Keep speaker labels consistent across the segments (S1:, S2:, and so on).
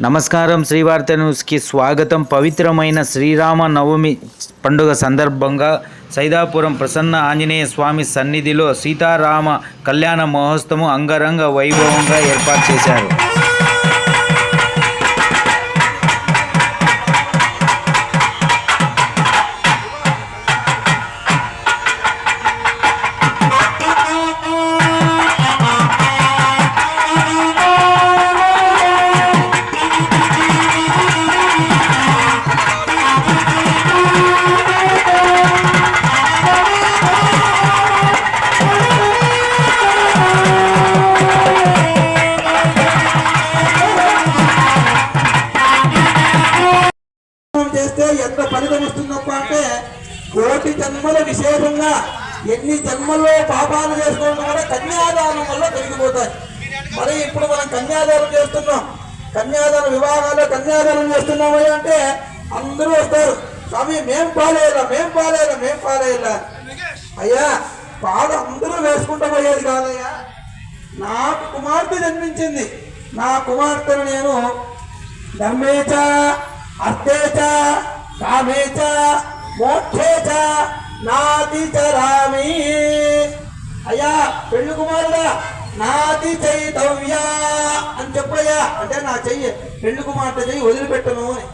S1: నమస్కారం శ్రీవార్త న్యూస్కి స్వాగతం. పవిత్రమైన శ్రీరామ నవమి పండుగ సందర్భంగా సైదాపురం ప్రసన్న ఆంజనేయ స్వామి సన్నిధిలో సీతారామ కళ్యాణ మహోత్సవం అంగరంగ వైభవంగా ఏర్పాటు చేశారు.
S2: చేస్తే ఎంత ఫలితం వస్తుందప్ప అంటే కోటి జన్మల విశేషంగా ఎన్ని జన్మల్లో పాపాలు చేసుకోవడం కూడా కన్యాదానం వల్ల తొలగిపోతాయి మరి ఇప్పుడు మనం కన్యాదానం చేస్తున్నాం. కన్యాదాన వివాహాల్లో కన్యాదానం చేస్తున్నాము అంటే అందరూ వస్తారు. స్వామి మేం పాలేయాలా మేం పాలేయాలా మేం పాలేయాలా అయ్యా పాలు అందరూ వేసుకుంటూ పోయేది కాదయ్యా. నాకు కుమార్తె జన్మించింది. నా కుమార్తెను నేను ధర్మేచ అర్థేత కామేత మోక్షేత నాతి చరామి అయ్యా పెళ్ళి కుమారుడా నాతి చైతవ్యా అని చెప్పయ్యా. అంటే నా చెయ్యి పెళ్ళి కుమార్తె చెయ్యి వదిలిపెట్టను అని.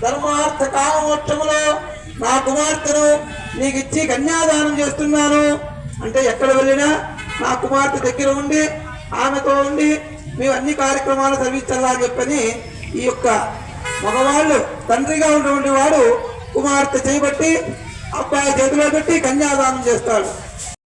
S2: ధర్మార్థ కామోక్షములో నా కుమార్తెను నీకు ఇచ్చి కన్యాదానం చేస్తున్నాను. అంటే ఎక్కడ వెళ్ళినా నా కుమార్తె దగ్గర ఉండి ఆమెతో ఉండి మేము అన్ని కార్యక్రమాలు సర్వించాలా అని చెప్పని ఈ యొక్క మగవాళ్ళు తండ్రిగా ఉన్నటువంటి వాడు కుమార్తె చేయబట్టి అబ్బాయి చేతిలో పెట్టి కన్యాదానం చేస్తాడు.